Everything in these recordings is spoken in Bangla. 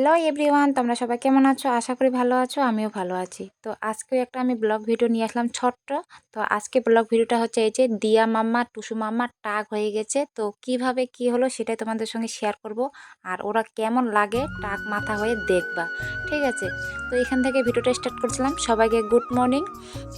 হ্যালো এভরিওয়ান, তোমরা সবাই কেমন আছো? আশা করি ভালো আছো, আমিও ভালো আছি। তো আজকে একটা আমি ব্লগ ভিডিও নিয়ে আসলাম ছোট্ট। তো আজকে ব্লগ ভিডিওটা হচ্ছে এই যে দিয়া মাম্মা, টুসু মাম্মা টাক হয়ে গেছে। তো কীভাবে কি হলো সেটাই তোমাদের সঙ্গে শেয়ার করব। আর ওরা কেমন লাগে টাক মাথা হয়ে দেখবা, ঠিক আছে? তো এখান থেকে ভিডিওটা স্টার্ট করছিলাম। সবাইকে গুড মর্নিং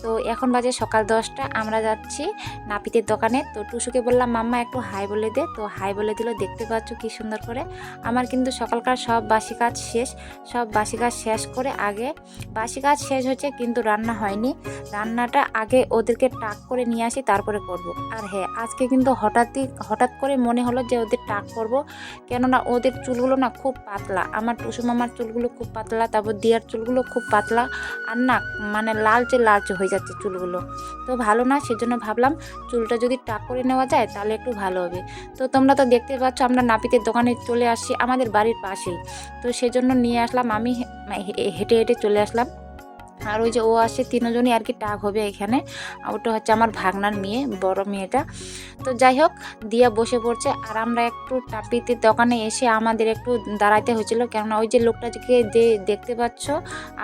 তো এখন বাজে সকাল দশটা, আমরা যাচ্ছি নাপিতের দোকানে। তো টুসুকে বললাম, মাম্মা, একটু হাই বলে দে। তো হাই বলে দিল, দেখতে পাচ্ছ কি সুন্দর করে। আমার কিন্তু সকালকার সব বাসি কাজ শেষ, সব বাসি কাজ শেষ করে আগে, বাসি কাজ শেষ হচ্ছে কিন্তু রান্না হয়নি। রান্নাটা আগে ওদেরকে টাক করে নিয়ে আসি, তারপরে করব। আর হ্যাঁ আজকে কিন্তু হঠাৎই, হঠাৎ করে মনে হলো যে ওদের টাক করব, কেননা ওদের চুলগুলো না খুব পাতলা। আমার টুসু মামার চুলগুলো খুব পাতলা, তারপর দিয়ার চুলগুলো খুব পাতলা, আর না মানে লালচে লালচে হয়ে যাচ্ছে চুলগুলো। তো ভালো না, সেজন্য ভাবলাম চুলটা যদি টাক করে নেওয়া যায়, তাহলে একটু ভালো হবে। তো তোমরা তো দেখতে পাচ্ছ, আমরা নাপিতের দোকানে চলে আসছি আমাদের বাড়ির পাশেই। তো সেজন্য নিয়ে আসলাম। আমি হেঁটে হেঁটে চলে আসলাম। আর ওই যে ও আসে তিনজনই আর কি টাক হবে এখানে। ওটা হচ্ছে আমার ভাগনার মেয়ে, বড় মেয়েটা। তো যাই হোক, দিয়া বসে পড়ছে। আর আমরা একটু টাপিতে দোকানে এসে আমাদের একটু দাঁড়াইতে হয়েছিল। কেননা ওই যে লোকটাকে যে দেখতে পাচ্ছ,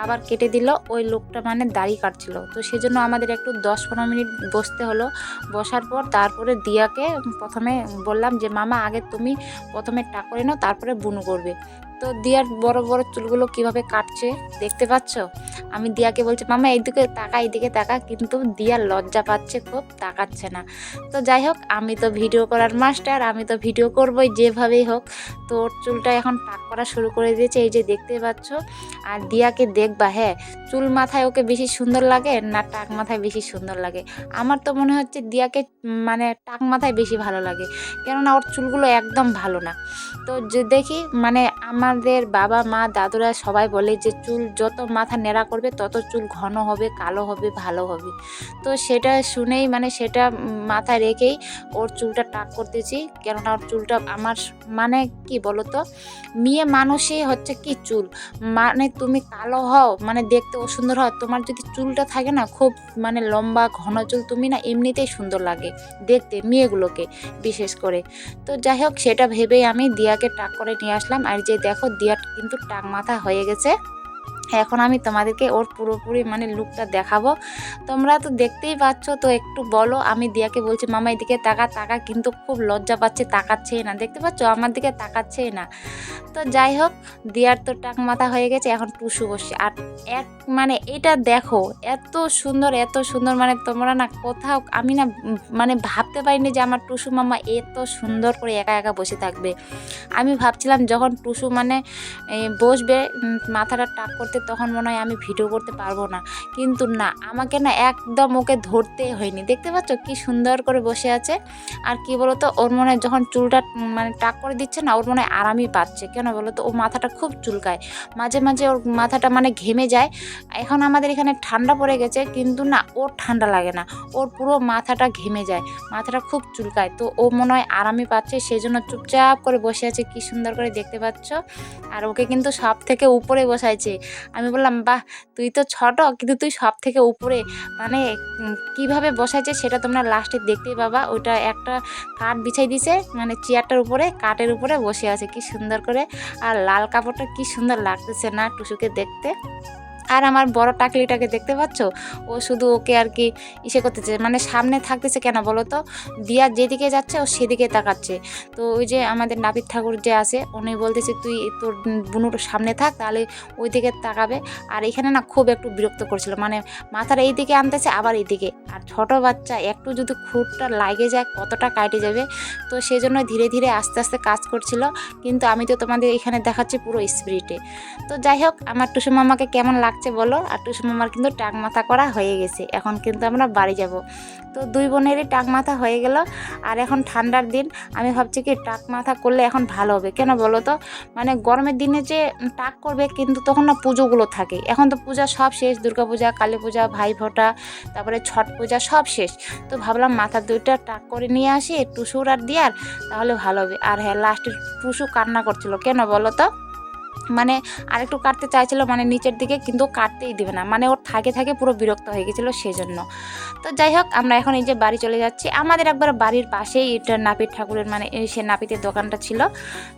আবার কেটে দিল। ওই লোকটা মানে দাড়ি কাটছিল। তো সেজন্য আমাদের একটু দশ পনেরো মিনিট বসতে হলো। বসার পর তারপরে দিয়াকে প্রথমে বললাম যে, মামা, আগে তুমি প্রথমে টাক করে নাও, তারপরে বুনু করবে। তো দিয়ার বড় বড় চুলগুলো কীভাবে কাটছে দেখতে পাচ্ছ? আমি দিয়াকে বলছি, মামা, এইদিকে তাকা এইদিকে তাকা। কিন্তু দিয়া লজ্জা পাচ্ছে, খুব তাকাচ্ছে না। তো যাই হোক, আমি তো ভিডিও করার মাস্টার, আমি তো ভিডিও করবই যেভাবেই হোক। তো ওর চুলটা এখন টাক করা শুরু করে দিয়েছে, এই যে দেখতে পাচ্ছ। আর দিয়াকে দেখবা হ্যাঁ চুল মাথায় ওকে বেশি সুন্দর লাগে না টাক মাথায় বেশি সুন্দর লাগে? আমার তো মনে হচ্ছে দিয়াকে মানে টাক মাথায় বেশি ভালো লাগে। কেননা ওর চুলগুলো একদম ভালো না। তো যে দেখি মানে আমাদের বাবা, মা, দাদুরা সবাই বলে যে চুল যত মাথা নেড়া করবে, তত চুল ঘন হবে, কালো হবে, ভালো হবে। তো সেটা শুনেই মানে সেটা মাথায় রেখেই ওর চুলটা টাক করতেছি। কেননা ওর চুলটা আমার মানে কি বলো তো মেয়ে মানুষই হচ্ছে কি চুল? মানে তুমি কালো হও মানে দেখতে ও সুন্দর হও, তোমার যদি চুলটা থাকে না, খুব মানে লম্বা, ঘন চুল তুমি না, এমনিতেই সুন্দর লাগে দেখতে মেয়েগুলোকে বিশেষ করে। তো যাই হোক, সেটা ভেবেই আমি দিয়াকে টাক করে নিয়ে আসলাম। আর যে দেখো দিয়া কিন্তু টাক মাথা হয়ে গেছে। এখন আমি তোমাদেরকে ওর পুরোপুরি মানে লুকটা দেখাবো। তোমরা তো দেখতেই পাচ্ছ, তো একটু বলো, আমি দিয়াকে বলছি, মামা, এদিকে তাকা তাকা। কিন্তু খুব লজ্জা পাচ্ছে, তাকাচ্ছেই না। দেখতে পাচ্ছ? আমার দিকে তাকাচ্ছেই না। তো যাই হোক, দিয়ার তো টাক মাথা হয়ে গেছে, এখন টুসু বসছে। আর এক মানে এটা দেখো, এত সুন্দর এত সুন্দর মানে তোমরা না কোথাও, আমি না মানে ভাবতে পারিনি যে আমার টুসু মামা এত সুন্দর করে একা একা বসে থাকবে। আমি ভাবছিলাম যখন টুসু মানে বসবে মাথাটা টাক করতে তখন মনে হয় আমি ভিডিও করতে পারব না। কিন্তু না, আমাকে না একদম ওকে ধরতে হয়নি। দেখতে পাচ্ছ কি সুন্দর করে বসে আছে? আর কি বলতো, ওর মনে যখন চুলটা মানে টাক করে দিচ্ছে না, ওর মনে হয় আরামই পাচ্ছে। কেন বলো তো ও মাথাটা খুব চুলকায়। মাঝে মাঝে ওর মাথাটা মানে ঘেমে যায়। এখন আমাদের এখানে ঠান্ডা পড়ে গেছে, কিন্তু না, ওর ঠান্ডা লাগে না। ওর পুরো মাথাটা ঘেমে যায়, মাথাটা খুব চুলকায়। তো ও মনে হয় আরামই পাচ্ছে সেই জন্য চুপচাপ করে বসে আছে। কি সুন্দর করে দেখতে পাচ্ছ? আর ওকে কিন্তু সব থেকে উপরে বসাইছে। আমি বললাম, বাহ, তুই তো ছোট, কিন্তু তুই সব থেকে উপরে। মানে কীভাবে বসাইছে সেটা তোমরা লাস্টে দেখতেই পাবা। ওইটা একটা কাঠ বিছাই দিছে মানে চেয়ারটার উপরে, কাঠের উপরে বসে আছে। কি সুন্দর করে। আর লাল কাপড়টা কি সুন্দর লাগতেছে না টুসুকে দেখতে। আর আমার বড় টাকলিটাকে দেখতে পাচ্ছ? ও শুধু ওকে আর কি ইসে করতেছে। মানে সামনে থাকতেছে কেন বলো তো? দিয়া যেদিকে যাচ্ছে, ও সেদিকে তাকাচ্ছে। তো ওই যে আমাদের নাপিত ঠাকুর যে আছে, উনি বলতেছে, তুই তোর বুনুর সামনে থাক, তাহলে ওই দিকে তাকাবে। আর এখানে না খুব একটু বিরক্ত করছিল। মানে মাথার এই দিকে আনতেছে, আবার এই দিকে আর ছোট বাচ্চা একটু যদি খুঁটটা লাগে যায়, কতটা কাটে যাবে? তো সেই জন্য ধীরে ধীরে আস্তে আস্তে কাজ করছিল। কিন্তু আমি তো তোমাদের এখানে দেখাচ্ছি পুরো স্পিরিটে তো যাই হোক, আমার টুসু মামাকে কেমন লাগছে বলো? আর টুসু মামার কিন্তু টাক মাথা করা হয়ে গেছে। এখন কিন্তু আমরা বাড়ি যাব। তো দুই বোনেরই টাক মাথা হয়ে গেল। আর এখন ঠান্ডার দিন। আমি ভাবছি কি টাক মাথা করলে এখন ভালো হবে। কেন বলো তো? মানে গরমের দিনে যে টাক করবে কিন্তু তখন না পুজোগুলো থাকে। এখন তো পূজা সব শেষ। দুর্গা পূজা, কালী পূজা, ভাই ফোঁটা, তারপরে ছট পূজা সব শেষ। তো ভাবলাম মাথা দুইটা টাক করে নিয়ে আসি, টুসুর আর দিয়ার। তাহলে ভালো হবে। আর হ্যাঁ লাস্টে টুসু কান্না করছিল। কেন বলো তো? মানে আরেকটু কাটতে চাইছিল মানে নিচের দিকে কিন্তু কাটতেই দেবে না। মানে ওর থাকে থাকে পুরো বিরক্ত হয়ে গেছিল সেজন্য। তো যাই হোক, আমরা এখন এই যে বাড়ি চলে যাচ্ছি। আমাদের একবার বাড়ির পাশেই নাপিত ঠাকুরের মানে সে নাপিতের দোকানটা ছিল।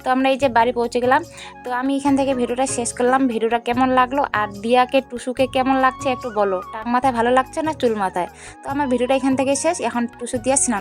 তো আমরা এই যে বাড়ি পৌঁছে গেলাম। তো আমি এখান থেকে ভিডিওটা শেষ করলাম। ভিডিওটা কেমন লাগল? আর দিয়াকে, টুসুকে কেমন লাগছে একটু বলো? টাক মাথায় ভালো লাগছে না চুল মাথায়? তো আমার ভিডিওটা এখান থেকে শেষ। এখন টুসু দিয়া স্নান